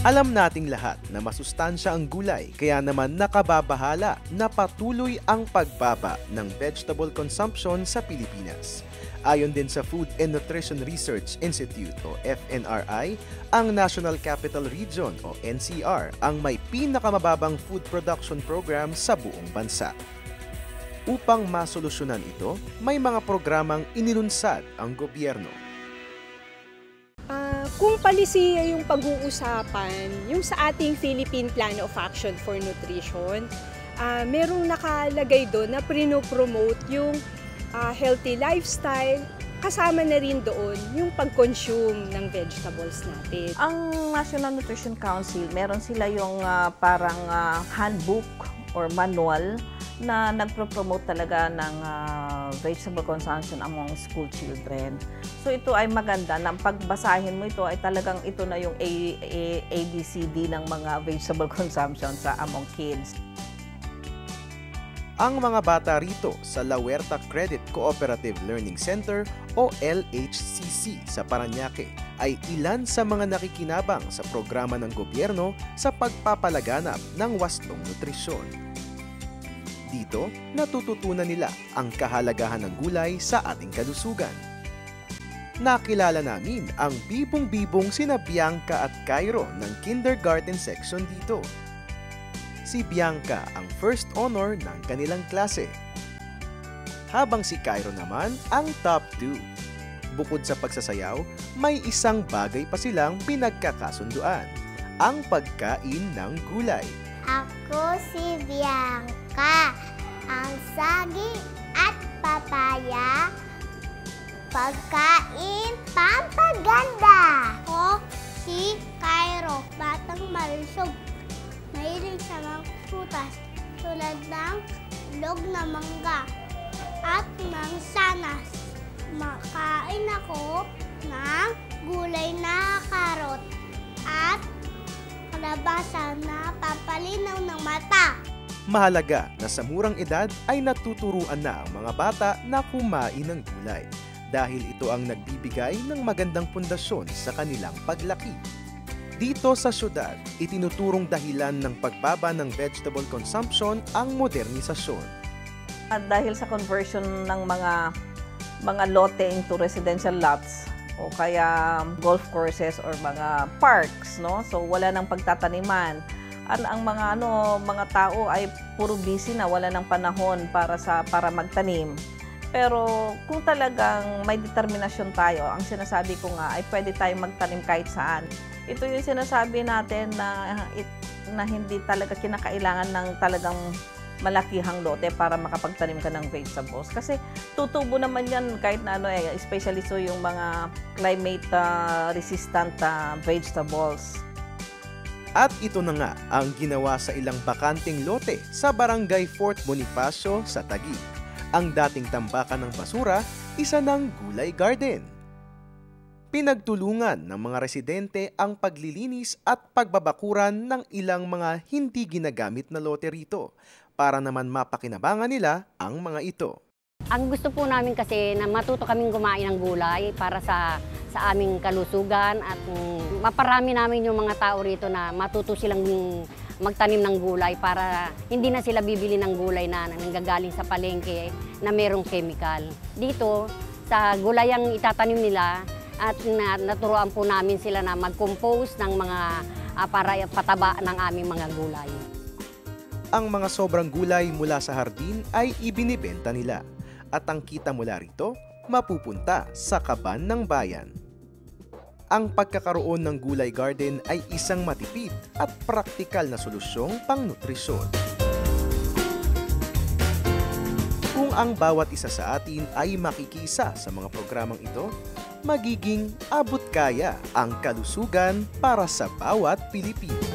Alam nating lahat na masustansya ang gulay kaya naman nakababahala na patuloy ang pagbaba ng vegetable consumption sa Pilipinas. Ayon din sa Food and Nutrition Research Institute o FNRI, ang National Capital Region o NCR ang may pinakamababang food production program sa buong bansa. Upang masolusyonan ito, may mga programang inilunsad ang gobyerno. Kung palisiya yung pag-uusapan, yung sa ating Philippine Plan of Action for Nutrition, ah, merong nakalagay doon na prino-promote yung ah, healthy lifestyle, kasama na rin doon yung pag-consume ng vegetables natin. Ang National Nutrition Council, meron sila yung ah, parang ah, handbook or manual na nagpro-promote talaga ng ah, vegetable consumption among school children. So ito ay maganda na pagbasahin mo ito ay talagang ito na yung A, A, ABCD ng mga vegetable consumption sa among kids. ang mga bata rito sa La Huerta Credit Cooperative Learning Center o LHCC sa Paranaque ay ilan sa mga nakikinabang sa programa ng gobyerno sa pagpapalaganap ng wastong nutrisyon. Dito, natututunan nila ang kahalagahan ng gulay sa ating kalusugan. Nakilala namin ang bibong-bibong sina Bianca at Cairo ng kindergarten section dito si Bianca ang first honor ng kanilang klase. Habang si Cairo naman ang top 2. Bukod sa pagsasayaw, may isang bagay pa silang pinagkakasunduan, ang pagkain ng gulay. Ako si Bianca. Ang saging at papaya, pagkain pampaganda. Ako si Cairo, batang malusog. Mahilig sa mga prutas tulad ng log na mangga at mansanas. Makain ako ng gulay na karot at kalabasa na papalinaw ng mata. Mahalaga na sa murang edad ay natuturuan na ang mga bata na kumain ng gulay dahil ito ang nagbibigay ng magandang pundasyon sa kanilang paglaki. Dito sa syudad, itinuturong dahilan ng pagbaba ng vegetable consumption ang modernisasyon. At dahil sa conversion ng mga mga lote into residential lots o kaya golf courses or mga parks, no? So wala nang pagtataniman. At ang mga ano, mga tao ay puro busy na, wala nang panahon para sa para magtanim. Pero kung talagang may determinasyon tayo, ang sinasabi ko nga ay pwede tayong magtanim kahit saan. Ito yung sinasabi natin na, it, na hindi talaga kinakailangan ng talagang malakihang lote para makapagtanim ka ng vegetables. Kasi tutubo naman yan kahit na ano eh, especially so yung mga climate uh, resistant uh, vegetables. At ito na nga ang ginawa sa ilang bakanting lote sa Barangay Fort Bonifacio sa Taguig. Ang dating tambakan ng basura, isa ng gulay garden. Pinagtulungan ng mga residente ang paglilinis at pagbabakuran ng ilang mga hindi ginagamit na lote rito para naman mapakinabangan nila ang mga ito. Ang gusto po namin kasi na matuto kaming kumain ng gulay para sa sa aming kalusugan at mm, maparami namin yung mga tao rito na matuto silang magtanim ng gulay para hindi na sila bibili ng gulay na nanggagaling sa palengke na merong chemical. Dito, sa gulay ang itatanim nila at na, naturuan po namin sila na mag-compose ng mga ah, para pataba ng aming mga gulay. Ang mga sobrang gulay mula sa hardin ay ibinibenta nila at ang kita mula rito mapupunta sa kaban ng bayan. Ang pagkakaroon ng gulay garden ay isang matipid at praktikal na solusyong pangnutrisyon. Kung ang bawat isa sa atin ay makikisa sa mga programang ito, magiging abot kaya ang kalusugan para sa bawat Pilipino.